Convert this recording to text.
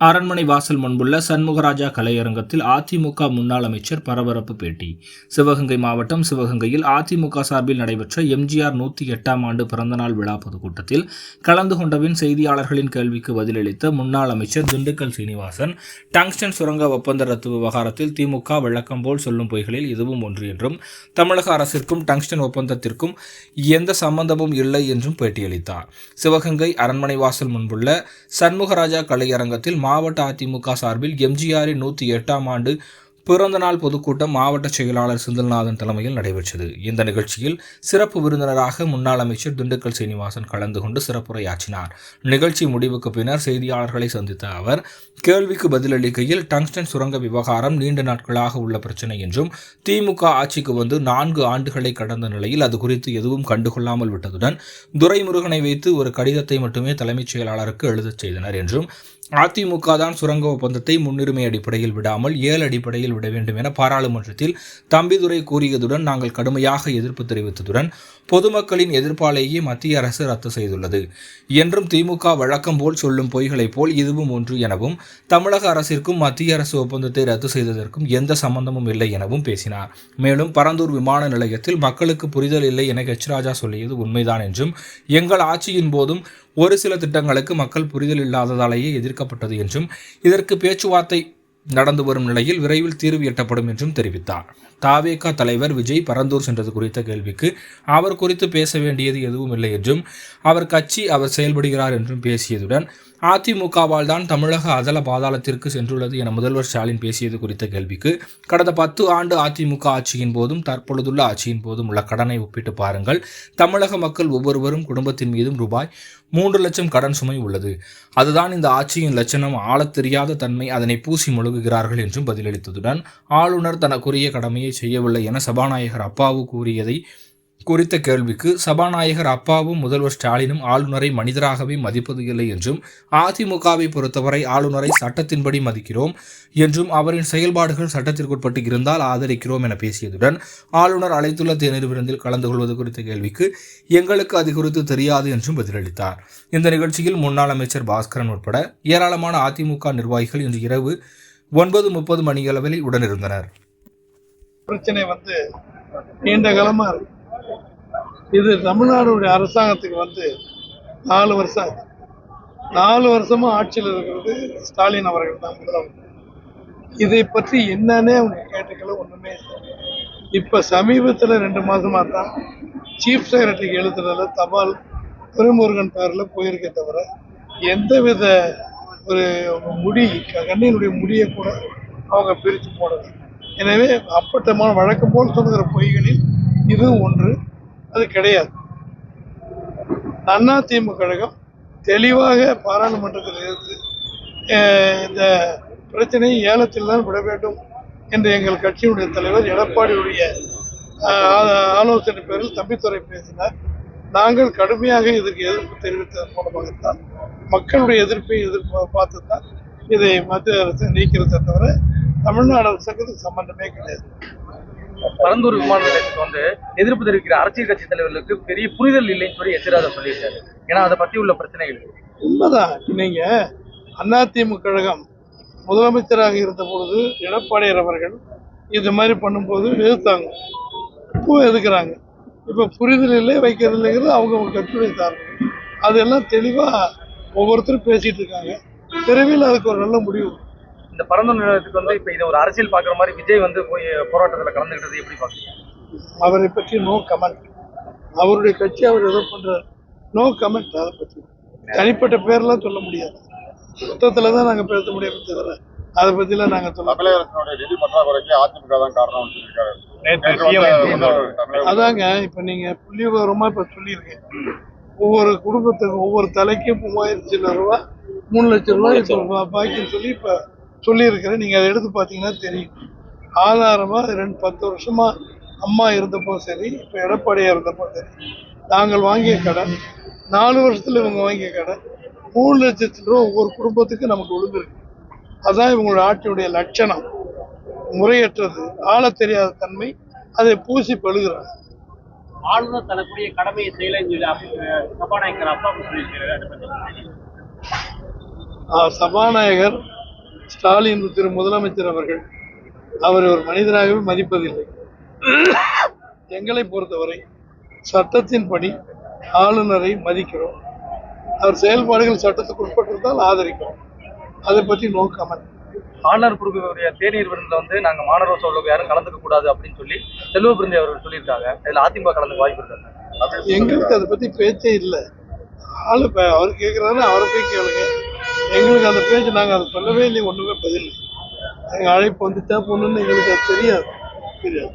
அரண்மனை வாசல் முன்புள்ள சண்முகராஜா கலையரங்கத்தில் அதிமுக முன்னாள் அமைச்சர் பரபரப்பு பேட்டி. சிவகங்கை மாவட்டம் சிவகங்கையில் அதிமுக சார்பில் நடைபெற்ற எம்ஜிஆர் நூற்றி எட்டாம் ஆண்டு பிறந்தநாள் விழா பொதுக்கூட்டத்தில் கலந்து கொண்டபின் செய்தியாளர்களின் கேள்விக்கு பதிலளித்த முன்னாள் அமைச்சர் திண்டுக்கல் சீனிவாசன் டங்ஸ்டன் சுரங்க ஒப்பந்த ரத்து விவகாரத்தில் திமுக விளக்கம் போல் சொல்லும் பொய்களில் இதுவும் ஒன்று என்றும் தமிழக அரசிற்கும் டங்ஸ்டன் ஒப்பந்தத்திற்கும் எந்த சம்பந்தமும் இல்லை என்றும் பேட்டியளித்தார். சிவகங்கை அரண்மனை வாசல் முன்புள்ள சண்முகராஜா கலையரங்கத்தில் மாவட்ட அதிமுக சார்பில் எம்ஜிஆரின் நூற்றி எட்டாம் ஆண்டு பிறந்தநாள் பொதுக்கூட்டம் மாவட்ட செயலாளர் செந்தில்நாதன் தலைமையில் நடைபெற்றது. இந்த நிகழ்ச்சியில் சிறப்பு விருந்தினராக முன்னாள் அமைச்சர் திண்டுக்கல் சீனிவாசன் கலந்து கொண்டு சிறப்புரையாற்றினார். நிகழ்ச்சி முடிவுக்கு பின்னர் செய்தியாளர்களை சந்தித்த அவர் கேள்விக்கு பதிலளிக்கையில் டங்ஸ்டன் சுரங்க விவகாரம் நீண்ட நாட்களாக உள்ள பிரச்சனை என்றும் திமுக ஆட்சிக்கு வந்து நான்கு ஆண்டுகளை கடந்த நிலையில் அது குறித்து எதுவும் கண்டுகொள்ளாமல் விட்டதுடன் துரைமுருகனை வைத்து ஒரு கடிதத்தை மட்டுமே தலைமைச் செயலாளருக்கு எழுதச் செய்தனர் என்றும் அதிமுக தான் சுரங்க ஒப்பந்தத்தை முன்னுரிமை அடிப்படையில் விடாமல் ஏழு அடிப்படையில் விட வேண்டும் என பாராளுமன்றத்தில் தம்பிதுரை கூறியதுடன் நாங்கள் கடுமையாக எதிர்ப்பு தெரிவித்ததுடன் பொதுமக்களின் எதிர்ப்பாலேயே மத்திய அரசு ரத்து செய்துள்ளது. என்றும் திமுக வழக்கம் போல் சொல்லும் பொய்களைப் போல் இதுவும் ஒன்று எனவும் தமிழக அரசிற்கும் மத்திய அரசு ஒப்பந்தத்தை ரத்து செய்ததற்கும் எந்த சம்பந்தமும் இல்லை எனவும் பேசினார். மேலும் பரந்தூர் விமான நிலையத்தில் மக்களுக்கு புரிதல் இல்லை என ஹெச் ராஜா சொல்லியது உண்மைதான் என்றும் எங்கள் ஆட்சியின் போதும் ஒரு சில திட்டங்களுக்கு மக்கள் புரிதல் இல்லாததாலேயே எதிர்க்கப்பட்டது என்றும் இதற்கு பேச்சுவார்த்தை நடந்து வரும் நிலையில் விரைவில் தீர்வு எட்டப்படும் என்றும் தெரிவித்தார். தாவேகா தலைவர் விஜய் பரந்தூர் சென்றது குறித்த கேள்விக்கு அவர் குறித்து பேச வேண்டியது எதுவும் இல்லை என்றும் அவர் கட்சி அவர் செயல்படுகிறார் என்றும் பேசியதுடன் அதிமுகவால் தான் தமிழக அதல பாதாளத்திற்கு சென்றுள்ளது என முதல்வர் ஸ்டாலின் பேசியது குறித்த கேள்விக்கு கடந்த பத்து ஆண்டு அதிமுக ஆட்சியின் போதும் தற்பொழுதுள்ள ஆட்சியின் போதும் உள்ள கடனை ஒப்பிட்டு பாருங்கள். தமிழக மக்கள் ஒவ்வொருவரும் குடும்பத்தின் மீதும் ரூபாய் மூன்று லட்சம் கடன் சுமை உள்ளது. அதுதான் இந்த ஆட்சியின் லட்சணம். ஆளத் தெரியாத தன்மை அதனை பூசி முழுகுகிறார்கள் என்றும் பதிலளித்ததுடன் ஆளுநர் தனக்குரிய கடமையை செய்யவில்லை என சபாநாயகர் அப்பாவு கூறியதை குறித்த கேள்விக்கு சபாநாயகர் அப்பாவும் முதல்வர் ஸ்டாலினும் ஆளுநரை மனிதராகவே மதிப்பது இல்லை என்றும் அதிமுகவை பொறுத்தவரை ஆளுநரை சட்டத்தின்படி மதிக்கிறோம் என்றும் அவரின் செயல்பாடுகள் சட்டத்திற்குட்பட்டு இருந்தால் ஆதரிக்கிறோம் என பேசியதுடன் ஆளுநர் அழைத்துள்ள தேநீர் விருந்தில் கலந்து கொள்வது குறித்த கேள்விக்கு எங்களுக்கு அது குறித்து தெரியாது என்றும் பதிலளித்தார். இந்த நிகழ்ச்சியில் முன்னாள் அமைச்சர் பாஸ்கரன் உட்பட ஏராளமான அதிமுக நிர்வாகிகள் இன்று இரவு ஒன்பது முப்பது மணியளவில் உடனிருந்தனர். பிரச்சனை வந்து நீண்ட காலமா இருக்கு. இது தமிழ்நாடுடைய அரசாங்கத்துக்கு வந்து நாலு வருஷம் ஆச்சு. நாலு வருஷமா ஆட்சியில் இருக்கிறது ஸ்டாலின் அவர்கள் தான் முதல்வர். இதை பற்றி என்னன்னே அவங்க கேட்டுக்கல ஒன்றுமே இல்லை. சமீபத்தில் ரெண்டு மாதமாக தான் சீஃப் செக்ரட்டரிக்கு எழுதுறதுல தபால் துரைமுருகன் பேரில் போயிருக்கே தவிர எந்தவித ஒரு முடி கண்ணினுடைய முடியை கூட அவங்க பிரித்து போடலை. எனவே அப்பட்டமான வழக்கம் போல் சொல்லுகிற பொய்களில் இதுவும் ஒன்று. அது கிடையாது. அண்ணா திமுக கழகம் தெளிவாக பாராளுமன்றத்தில் இருந்து இந்த பிரச்சனையை ஏலத்தில் தான் விட வேண்டும் என்று எங்கள் கட்சியினுடைய தலைவர் எடப்பாடியுடைய ஆலோசனை பேரில் தம்பித்துறை பேசினார். நாங்கள் கடுமையாக இதற்கு எதிர்ப்பு தெரிவித்ததன் மூலமாகத்தான் மக்களுடைய எதிர்ப்பை எதிர்ப்பு பார்த்து தான் இதை மத்திய அரசு நீக்கிறத தவிர தமிழ்நாடு அரசுக்கு சம்பந்தமே கிடையாது. பரந்தூர் விமான நிலையத்துக்கு வந்து எதிர்ப்பு தெரிவிக்கிற அரசியல் கட்சி தலைவர்களுக்கு பெரிய புரிதல் இல்லைன்னு சொல்லி எச்சிராஜா சொல்லியிருக்காரு. ஏன்னா அதை பத்தி உள்ள பிரச்சனைகள் உண்மைதான். நீங்க அதிமுக கழகம் முதலமைச்சராக இருந்த பொழுது எடப்பாடியார் அவர்கள் இது மாதிரி பண்ணும்போது எதிர்த்தாங்க இப்போ எதுக்குறாங்க? இப்போ புரிதல் இல்லை வைக்கிறது இல்லைங்கிறது அவங்க அவங்க கட்சியுடைய சார்பு. அதெல்லாம் தெளிவாக ஒவ்வொருத்தரும் பேசிட்டு இருக்காங்க. விரைவில் அதுக்கு ஒரு நல்ல முடிவு. இந்த பரந்தூர் நிலையத்துக்கு வந்து இப்ப இதை ஒரு அரசியல் பாக்குற மாதிரி விஜய் வந்து போய் போராட்டத்துல கலந்துக்கிட்டது எப்படி பாக்குறீங்க அவரை பற்றி நோ கமெண்ட் அவருடைய கட்சி அவர் எதோ பண்றாரு. நோ கமெண்ட் அதை பற்றி தனிப்பட்ட பேர்லாம் சொல்ல முடியாது. மொத்தத்தில் தான் நாங்கள் பேச முடியும் தவிர அதை பற்றிலாம் நாங்கள் சொல்ல தமிழக அரசினுடைய நிதி பற்றாக்குறைக்கு அதிமுக தான் காரணம்னு சொல்லியிருக்காரு. அதாங்க இப்போ நீங்கள் புள்ளி விவரமாக இப்போ சொல்லியிருக்கேன் ஒவ்வொரு குடும்பத்துக்கும் ஒவ்வொரு தலைக்கும் மூவாயிரத்தி சில்லற ரூபா மூணு லட்சம் ரூபாய் இப்போ பாக்கின்னு சொல்லி இப்போ சொல்லியிருக்கிறேன். நீங்கள் அதை எடுத்து பார்த்தீங்கன்னா தெரியும். ஆதாரமாக ரெண்டு பத்து வருஷமாக அம்மா இருந்தப்போ சரி இப்போ எடப்பாடியாக இருந்தப்போ சரி. நாங்கள் வாங்கிய கடன் நாலு வருஷத்தில் இவங்க வாங்கிய கடன் மூணு லட்சத்து ரூபா ஒவ்வொரு குடும்பத்துக்கு நமக்கு விழுந்திருக்கு. அதான் இவங்களோட ஆட்சியுடைய லட்சணம். முறையற்றது ஆளத் தெரியாத தன்மை அதை பூசி பழுகிறாங்க. ஆளுநர் தனக்குரிய கடமையை செய்யலைன்னு சொல்லி சபாநாயகர் அப்பா சொல்லியிருக்கிறாரு சபாநாயகர் ஸ்டாலின் திரு முதலமைச்சர் அவர்கள் அவர் ஒரு மனிதராகவே மதிப்பதில்லை. எங்களை பொறுத்தவரை சட்டத்தின்படி ஆளுநரை மதிக்கிறோம். அவர் செயல்பாடுகள் சட்டத்துக்கு உட்பட்டிருந்தால் ஆதரிக்கிறோம். அதை பற்றி நோ கமெண்ட் ஆளுநர் கொடுக்கக்கூடிய தேநீர் விருந்தில் வந்து நாங்க மாணவர் சொல்லுக்கு யாரும் கலந்துக்க கூடாது அப்படின்னு சொல்லி செல்வ பிரிந்தி அவர்கள் சொல்லியிருக்காங்க. இதுல அதிமுக கலந்து வாய்ப்பு இருக்காங்க எங்களுக்கு அதை பத்தி பேச்சே இல்லை. ஆளு அவர் கேட்குறாரு அவரை போய் கேளுங்க. எங்களுக்கு அந்த பேச்சு நாங்கள் அதை சொல்லவே இல்லை ஒன்றுமே பதில் எங்கள் அழைப்பு வந்துட்டா பொண்ணுன்னு எங்களுக்கு அது தெரியாது. தெரியாது.